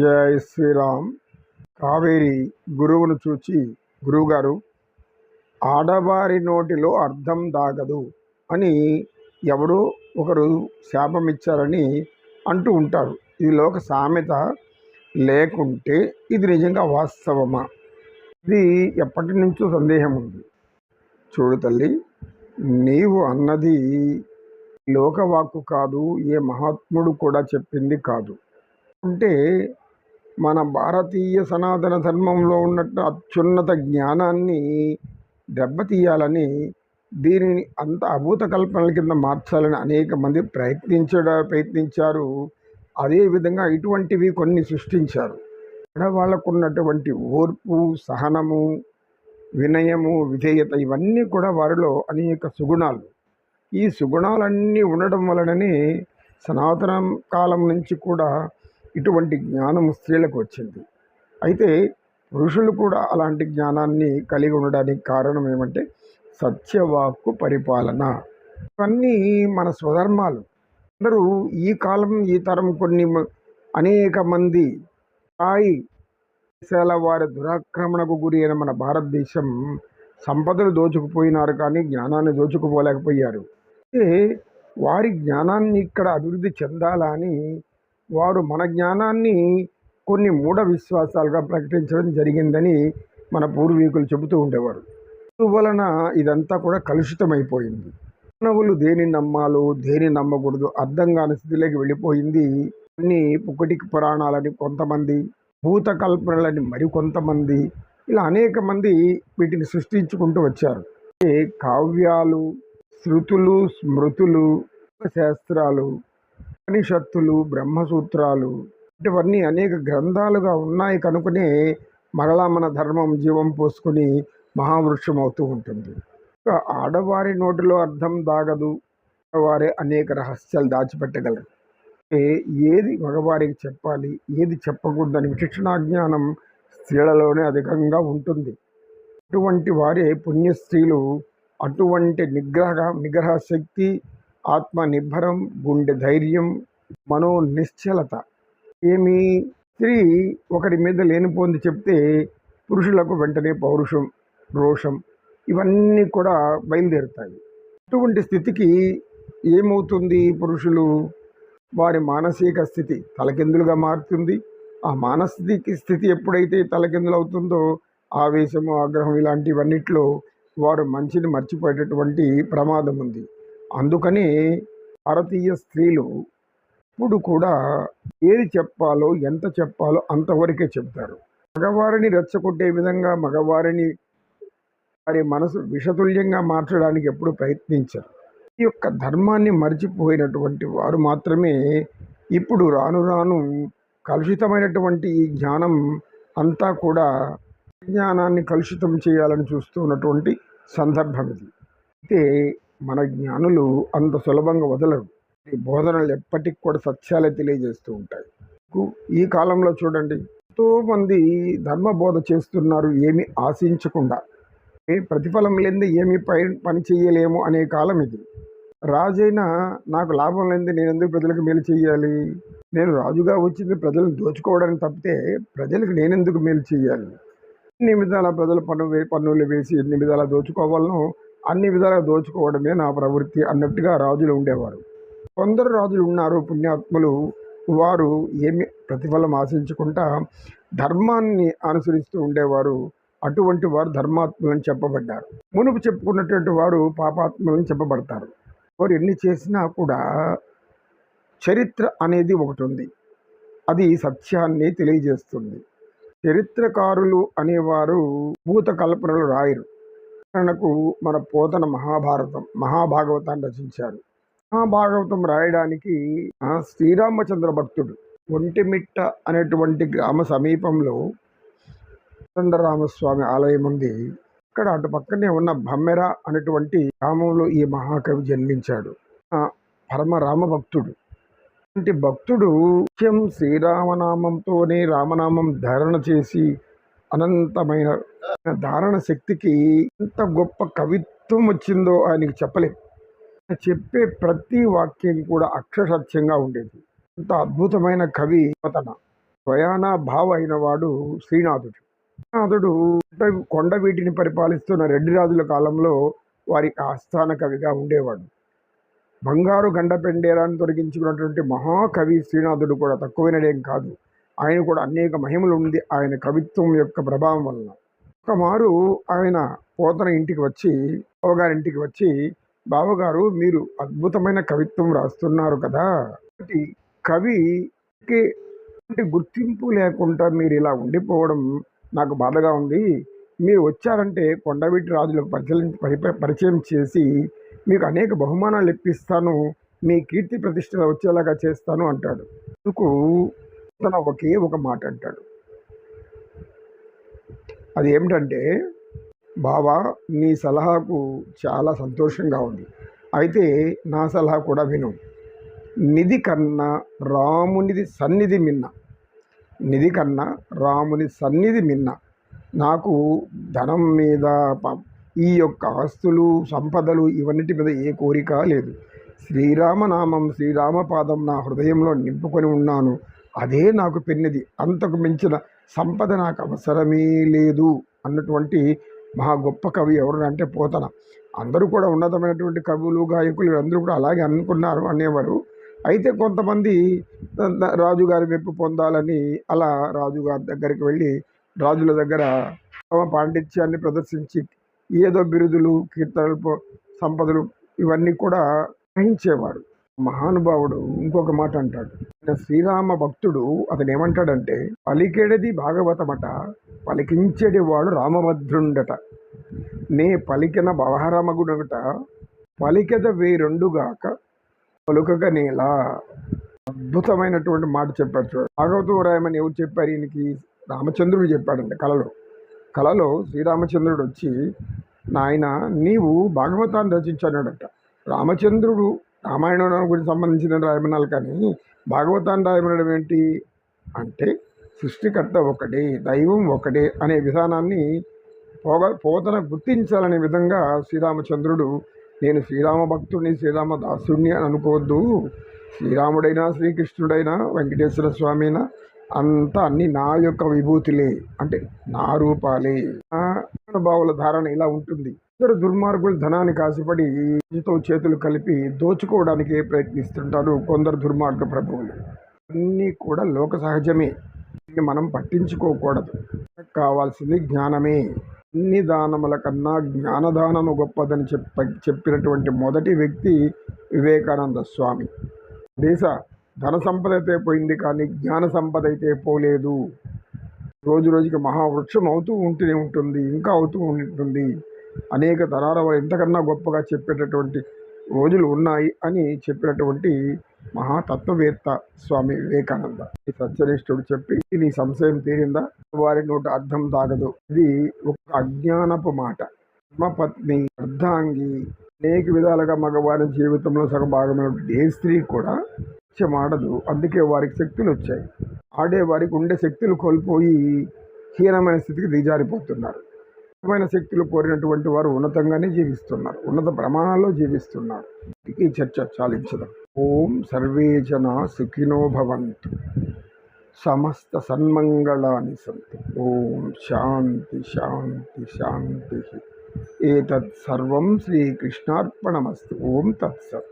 జై శ్రీరామ్. కావేరి గురువును చూచి గురువుగారు ఆడవారి నోటిలో అర్థం దాగదు అని ఎవరో ఒకరు శాపం ఇచ్చారని అంటూ ఉంటారు. ఇది లోక సామెత లేకుంటే ఇది నిజంగా వాస్తవమా? ఇది ఎప్పటి నుంచో సందేహం ఉంది. చూడు తల్లి నీవు అన్నది లోకవాక్కు కాదు ఏ మహాత్ముడు కూడా చెప్పింది కాదు. అంటే మన భారతీయ సనాతన ధర్మంలో ఉన్నట్టు అత్యున్నత జ్ఞానాన్ని దెబ్బతీయాలని దీనిని అంత అభూత కల్పనల కింద మార్చాలని అనేక మంది ప్రయత్నించడ ప్రయత్నించారు. అదేవిధంగా ఇటువంటివి కొన్ని సృష్టించారు. ఆడవాళ్ళకు ఉన్నటువంటి ఓర్పు సహనము వినయము విధేయత ఇవన్నీ కూడా వారిలో అనేక సుగుణాలు. ఈ సుగుణాలన్నీ ఉండడం వలననే సనాతన కాలం నుంచి కూడా ఇటువంటి జ్ఞానం స్త్రీలకు వచ్చింది. అయితే పురుషులు కూడా అలాంటి జ్ఞానాన్ని కలిగి ఉండడానికి కారణం ఏమంటే సత్యవాక్కు పరిపాలన. ఇవన్నీ మన స్వధర్మాలు. అందరూ ఈ కాలం ఈ తరం కొన్ని మ- అనేక మంది స్థాయి దేశాల వారి దురాక్రమణకు గురి అయిన మన భారతదేశం సంపదలు దోచుకుపోయినారు కానీ జ్ఞానాన్ని దోచుకుపోలేకపోయారు. అయితే వారి జ్ఞానాన్ని ఇక్కడ అభివృద్ధి చెందాలని వారు మన జ్ఞానాన్ని కొన్ని మూఢ విశ్వాసాలుగా ప్రకటించడం జరిగిందని మన పూర్వీకులు చెబుతూ ఉండేవారు. అందువలన ఇదంతా కూడా కలుషితమైపోయింది. మానవులు దేని నమ్మాలో దేని నమ్మకూడదు అర్థం కాని స్థితిలోకి వెళ్ళిపోయింది. కొన్ని పుకటికి పురాణాలని కొంతమంది భూత కల్పనలని మరికొంతమంది ఇలా అనేక మంది వీటిని సృష్టించుకుంటూ వచ్చారు. కావ్యాలు శృతులు స్మృతులు శాస్త్రాలు ఉపనిషత్తులు బ్రహ్మసూత్రాలు ఇటువన్నీ అనేక గ్రంథాలుగా ఉన్నాయి కనుకనే మరలా మన ధర్మం జీవం పోసుకొని మహావృక్షం అవుతూ ఉంటుంది ఆడవారి నోటిలో అర్థం దాగదు వారే అనేక రహస్యాలు దాచిపెట్టగలరు. ఏది మగవారికి చెప్పాలి ఏది చెప్పకూడదని విచక్షణా జ్ఞానం స్త్రీలలోనే అధికంగా ఉంటుంది. అటువంటి వారే పుణ్య స్త్రీలు అటువంటి నిగ్రహ నిగ్రహ శక్తి ఆత్మనిర్భరం గుండె ధైర్యం మనో నిశ్చలత ఏమి స్త్రీ ఒకరి మీద లేనిపోంది చెప్తే పురుషులకు వెంటనే పౌరుషం రోషం ఇవన్నీ కూడా బయలుదేరుతాయి. అటువంటి స్థితికి ఏమవుతుంది పురుషులు? వారి మానసిక స్థితి తలకిందులుగా మారుతుంది. ఆ మానసిక స్థితి ఎప్పుడైతే తలకిందులు అవుతుందో ఆవేశము ఆగ్రహం ఇలాంటివన్నిట్లో వారు మంచిని మర్చిపోయేటటువంటి ప్రమాదం ఉంది అందుకని భారతీయ స్త్రీలు ఇప్పుడు కూడా ఏది చెప్పాలో ఎంత చెప్పాలో అంతవరకే చెప్తారు మగవారిని రెచ్చగొట్టే విధంగా మగవారిని వారి మనసు విషతుల్యంగా మార్చడానికి ఎప్పుడు ప్రయత్నించరు. ఈ యొక్క ధర్మాన్ని మర్చిపోయినటువంటి వారు మాత్రమే ఇప్పుడు రాను రాను కలుషితమైనటువంటి ఈ జ్ఞానం అంతా కూడా జ్ఞానాన్ని కలుషితం చేయాలని చూస్తున్నటువంటి సందర్భం ఇది. అయితే మన జ్ఞానులు అంత సులభంగా వదలరు. ఈ బోధనలు ఎప్పటికి కూడా సత్యాలే తెలియజేస్తూ ఉంటాయి. ఈ కాలంలో చూడండి ఎంతో మంది ధర్మ బోధ చేస్తున్నారు ఏమి ఆశించకుండా. ప్రతిఫలం లేనిది ఏమి పై పని చేయలేము అనే కాలం ఇది. రాజైనా నాకు లాభం లేనిది నేను ఎందుకు ప్రజలకు మేలు చేయాలి నేను రాజుగా వచ్చింది ప్రజలను దోచుకోవడానికి తప్పితే ప్రజలకు నేనెందుకు మేలు చేయాలి ఎన్ని విధాల ప్రజలు పన్ను వే పన్నులు వేసి ఎన్ని విధాలా దోచుకోవాలనో అన్ని విధాలుగా దోచుకోవడమే నా ప్రవృత్తి అన్నట్టుగా రాజులు ఉండేవారు. కొందరు రాజులు ఉన్నారు పుణ్యాత్ములు. వారు ఏమి ప్రతిఫలం ఆశించకుండా ధర్మాన్ని అనుసరిస్తూ ఉండేవారు. అటువంటి వారు ధర్మాత్ములని చెప్పబడ్డారు. మునుపు చెప్పుకున్నటువంటి వారు పాపాత్ములని చెప్పబడతారు. వారు ఎన్ని చేసినా కూడా చరిత్ర అనేది ఒకటి ఉంది. అది సత్యాన్ని తెలియజేస్తుంది. చరిత్రకారులు అనేవారు భూత కల్పనలు రాయరు. ఉదాహరణకు మన పోతన మహాభారతం మహాభాగవతాన్ని రచించారు. మహాభాగవతం రాయడానికి శ్రీరామచంద్ర భక్తుడు ఒంటిమిట్ట అనేటువంటి గ్రామ సమీపంలో రామస్వామి ఆలయం ఉంది. ఇక్కడ అటు పక్కనే ఉన్న బమ్మెర అనేటువంటి గ్రామంలో ఈ మహాకవి జన్మించాడు. పరమ రామ భక్తుడు. అంటే భక్తుడు నిత్యం శ్రీరామనామంతోనే రామనామం ధారణ చేసి అనంతమైన ధారణ శక్తికి ఎంత గొప్ప కవిత్వం వచ్చిందో ఆయనకి చెప్పలేం. ఆయన చెప్పే ప్రతి వాక్యం కూడా అక్షరసత్యంగా ఉండేది. అంత అద్భుతమైన కవి తన స్వయానా భావ అయిన వాడు శ్రీనాథుడు. శ్రీనాథుడు కొండ- వీటిని పరిపాలిస్తున్న రెడ్డి రాజుల కాలంలో వారికి ఆస్థాన కవిగా ఉండేవాడు. బంగారు గండ పెండేరాన్ని తొలగించుకున్నటువంటి మహాకవి శ్రీనాథుడు కూడా తక్కువైనడేం కాదు. ఆయన కూడా అనేక మహిమలు ఉంది ఆయన కవిత్వం యొక్క ప్రభావం వలన. ఒకమారు ఆయన పోతన ఇంటికి వచ్చి బావగారి ఇంటికి వచ్చి బావగారు మీరు అద్భుతమైన కవిత్వం రాస్తున్నారు కదా. కవికి గుర్తింపు లేకుండా మీరు ఇలా ఉండిపోవడం నాకు బాధగా ఉంది. మీరు వచ్చారంటే కొండవీటి రాజులకు పరిచయం పరిచయం చేసి మీకు అనేక బహుమానాలు ఇప్పిస్తాను. మీ కీర్తి ప్రతిష్టలు వచ్చేలాగా చేస్తాను అంటాడు. అందుకు తన ఒకే ఒక మాట అంటాడు అది ఏమిటంటే బావా నీ సలహాకు చాలా సంతోషంగా ఉంది. అయితే నా సలహా కూడా విను. నిధి కన్నా రామునిది సన్నిధి మిన్న. నిధి కన్నా రాముని సన్నిధి మిన్న. నాకు ధనం మీద ఈ యొక్క ఆస్తులు సంపదలు ఇవన్నిటి మీద ఏ కోరిక లేదు. శ్రీరామనామం శ్రీరామపాదం నా హృదయంలో నింపుకొని ఉన్నాను. అదే నాకు పెన్నిది. అంతకు మించిన సంపద నాకు అవసరమే లేదు అన్నటువంటి మహా గొప్ప కవి ఎవరు అంటే పోతన. అందరూ కూడా ఉన్నతమైనటువంటి కవులు గాయకులు అందరూ కూడా అలాగే అనుకున్నారు అనేవారు. అయితే కొంతమంది రాజుగారి మెప్పు పొందాలని అలా రాజుగారి దగ్గరికి వెళ్ళి రాజుల దగ్గర తమ పాండిత్యాన్ని ప్రదర్శించి ఏదో బిరుదులు కీర్తనలు సంపదలు ఇవన్నీ కూడా గ్రహించేవారు. మహానుభావుడు ఇంకొక మాట అంటాడు. శ్రీరామ భక్తుడు అతను ఏమంటాడంటే పలికెడది భాగవతమట పలికించేటి వాడు రామభద్రుండట. నే పలికిన బవహరమగుడట పలికెద వేరెండుగాక పలుకగ నేల. అద్భుతమైనటువంటి మాట చెప్పాడు చూడు. భాగవతం రాయమని ఎవరు చెప్పారు? ఈయనకి రామచంద్రుడు చెప్పాడంట కలలో. కలలో శ్రీరామచంద్రుడు వచ్చి నాయన నీవు భాగవతాన్ని రచించాడట రామచంద్రుడు రామాయణం గురించి సంబంధించిన రాయమనాలు కానీ భాగవతాన్ని రాయమనడం ఏంటి అంటే సృష్టికర్త ఒకటే దైవం ఒకటే అనే విధానాన్ని పోగ పోతన గుర్తించాలనే విధంగా శ్రీరామచంద్రుడు నేను శ్రీరామ భక్తుడిని శ్రీరామ దాసుడిని అని అనుకోవద్దు. శ్రీరాముడైనా శ్రీకృష్ణుడైనా వెంకటేశ్వర స్వామి అయినా అంతా అన్ని నా యొక్క విభూతిలే అంటే నా రూపాలే. బావుల భావుల ధారణ ఇలా ఉంటుంది. ఇద్దరు దుర్మార్గులు ధనానికి ఆశపడి ఇంటితో చేతులు కలిపి దోచుకోవడానికి ప్రయత్నిస్తుంటారు కొందరు దుర్మార్గ ప్రభువులు. అన్నీ కూడా లోక సహజమే. మనం పట్టించుకోకూడదు. కావాల్సింది జ్ఞానమే. అన్ని దానముల కన్నా జ్ఞానదానము గొప్పదని చెప్ప చెప్పినటువంటి మొదటి వ్యక్తి వివేకానంద స్వామి. దేశ ధన సంపద అయితే పోయింది కానీ జ్ఞాన సంపద అయితే పోలేదు. రోజు రోజుకి మహావృక్షం అవుతూ ఉంటూనే ఉంటుంది ఇంకా అవుతూ ఉంటుంది. అనేక తరాల వారు ఎంతకన్నా గొప్పగా చెప్పేటటువంటి రోజులు ఉన్నాయి అని చెప్పినటువంటి మహాతత్వవేత్త స్వామి వివేకానంద. ఈ సత్యనిష్ఠుడు చెప్పి నీ సంశయం తీరిందా? వారి నోటి అర్థం తాగదు. ఇది ఒక అజ్ఞానపు మాట. పత్ని అర్ధాంగి అనేక విధాలుగా మగవారి జీవితంలో సగభాగమైనటువంటి ఏ స్త్రీ కూడా ఆడదు అందుకే వారికి శక్తులు వచ్చాయి ఆడే ఉండే శక్తులు కోల్పోయి హీనమైన స్థితికి దిగజారిపోతున్నారు. ఉన్నతమైన శక్తులు కోరినటువంటి వారు ఉన్నతంగానే జీవిస్తున్నారు. ఉన్నత ప్రమాణాల్లో జీవిస్తున్నారు. ఈ చర్చ చాలించదు. ఓం సర్వే జన సుఖినో భవంతు. సమస్త సన్మంగళాని సంతు. ఓం శాంతి శాంతి శాంతి. ఏతత్ సర్వం శ్రీకృష్ణార్పణమస్తు. ఓం తత్సత్.